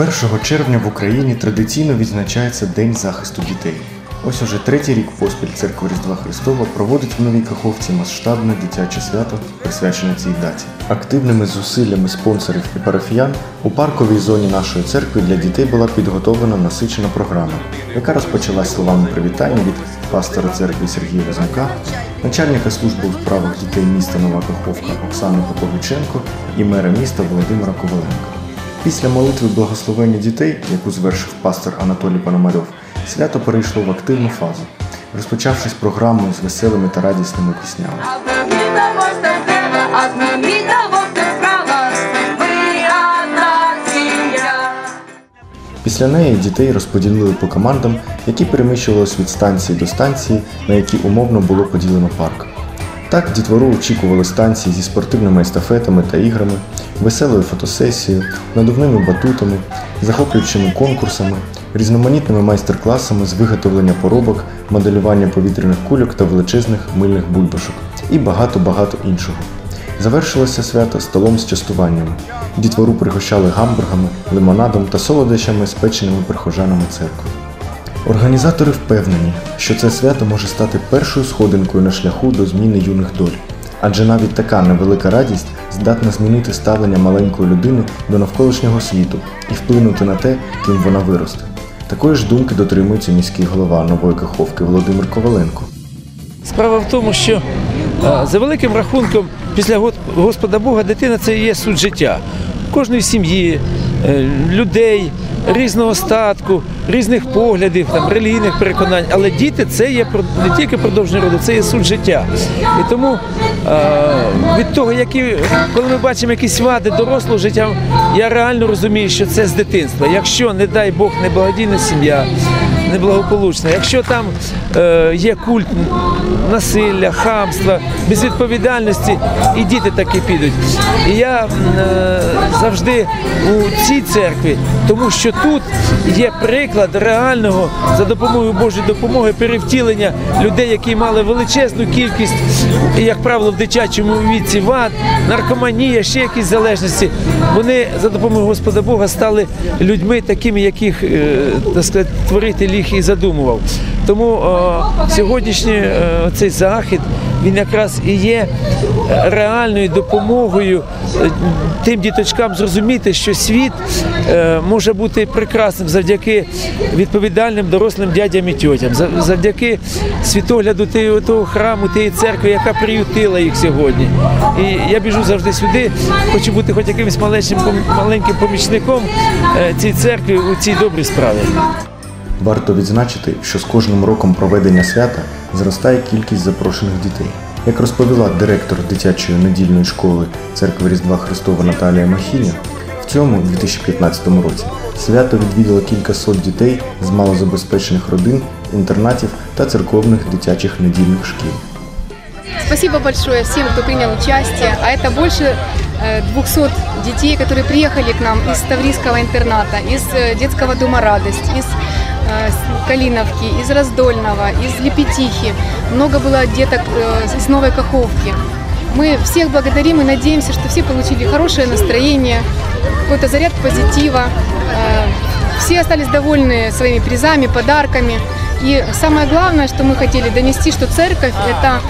1 червня в Україні традиційно відзначається День захисту дітей. Ось уже третій рік поспіль церква Різдва Христова проводить в Новій Каховці масштабне дитяче свято, присвячене цій даті. Активними зусиллями спонсорів і парафіян у парковій зоні нашої церкви для дітей була підготовлена насичена програма, яка розпочалась словами привітання від пастора церкви Сергія Возняка, начальника служби у справах дітей міста Нова Каховка Оксани Поповиченко і мера міста Володимира Коваленка. Після молитви благословення дітей, яку звершив пастор Анатолій Пономарьов, свято перейшло в активну фазу, розпочавшись програмою з веселими та радісними піснями. Після неї дітей розподілили по командам, які переміщувалися від станції до станції, на які умовно було поділено парк. Так дітвору очікували станції зі спортивними естафетами та іграми, веселою фотосесією, надувними батутами, захоплюючими конкурсами, різноманітними майстер-класами з виготовлення поробок, моделювання повітряних кульок та величезних мильних бульбашок і багато-багато іншого. Завершилося свято столом з частуваннями. Дітвору пригощали гамбургами, лимонадом та солодощами, спеченими прихожанами церкви. Організатори впевнені, що це свято може стати першою сходинкою на шляху до зміни юних доль. Адже навіть така невелика радість здатна змінити ставлення маленької людини до навколишнього світу і вплинути на те, ким вона виросте. Такої ж думки дотримується міський голова Нової Каховки Володимир Коваленко. Справа в тому, що за великим рахунком, після Господа Бога дитина це і є суть життя. Кожної сім'ї, е, людей, різного статку, різних поглядів, там, релігійних переконань. Але діти це є не тільки продовження роду, це є суть життя. І тому а, від того, які, коли ми бачимо якісь вади дорослого життя, я реально розумію, що це з дитинства. Якщо, не дай Бог, неблагодійна сім'я, неблагополучна. Якщо там е, є культ насилля, хамства, безвідповідальності, і діти таки підуть. І я е, завжди у цій церкві, тому що тут є приклад реального за допомогою Божої допомоги перевтілення людей, які мали величезну кількість, як правило, в дитячому віці вад, наркоманія, ще якісь залежності. Вони за допомогою Господа Бога стали людьми такими, яких е, так сказати, творити ліг і задумував. Тому е, сьогоднішній е, цей захід він якраз і є е, реальною допомогою тим діточкам зрозуміти, що світ е, може бути прекрасним завдяки відповідальним дорослим дядям і тьотям, завдяки світогляду того храму, тієї церкви, яка приютила їх сьогодні. І я біжу завжди сюди, хочу бути хоч якимось маленьким, помічником цій церкві у цій добрій справі. Варто відзначити, що з кожним роком проведення свята зростає кількість запрошених дітей. Як розповіла директор дитячої недільної школи церкви Різдва Христова Наталія Махіня, в цьому 2015 році свято відвідало кілька сот дітей з малозабезпечених родин, інтернатів та церковних дитячих недільних шкіл. Спасибо большое всем, кто принял участие. А это больше э, 200 детей, которые приехали к нам из Таврийского интерната, из э, детского дома «Радость», из э, с Калиновки, из Раздольного, из Лепетихи. Много было деток э, из Новой Каховки. Мы всех благодарим и надеемся, что все получили хорошее настроение, какой-то заряд позитива. Э, Все остались довольны своими призами, подарками. И самое главное, что мы хотели донести, что церковь – это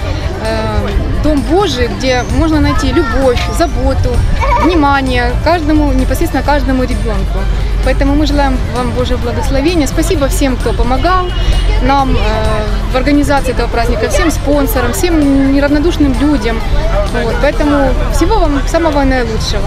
э, дом Божий, где можно найти любовь, заботу, внимание каждому, непосредственно каждому ребенку. Поэтому мы желаем вам Божьего благословения. Спасибо всем, кто помогал нам э, в организации этого праздника, всем спонсорам, всем неравнодушным людям. Вот, поэтому всего вам самого наилучшего.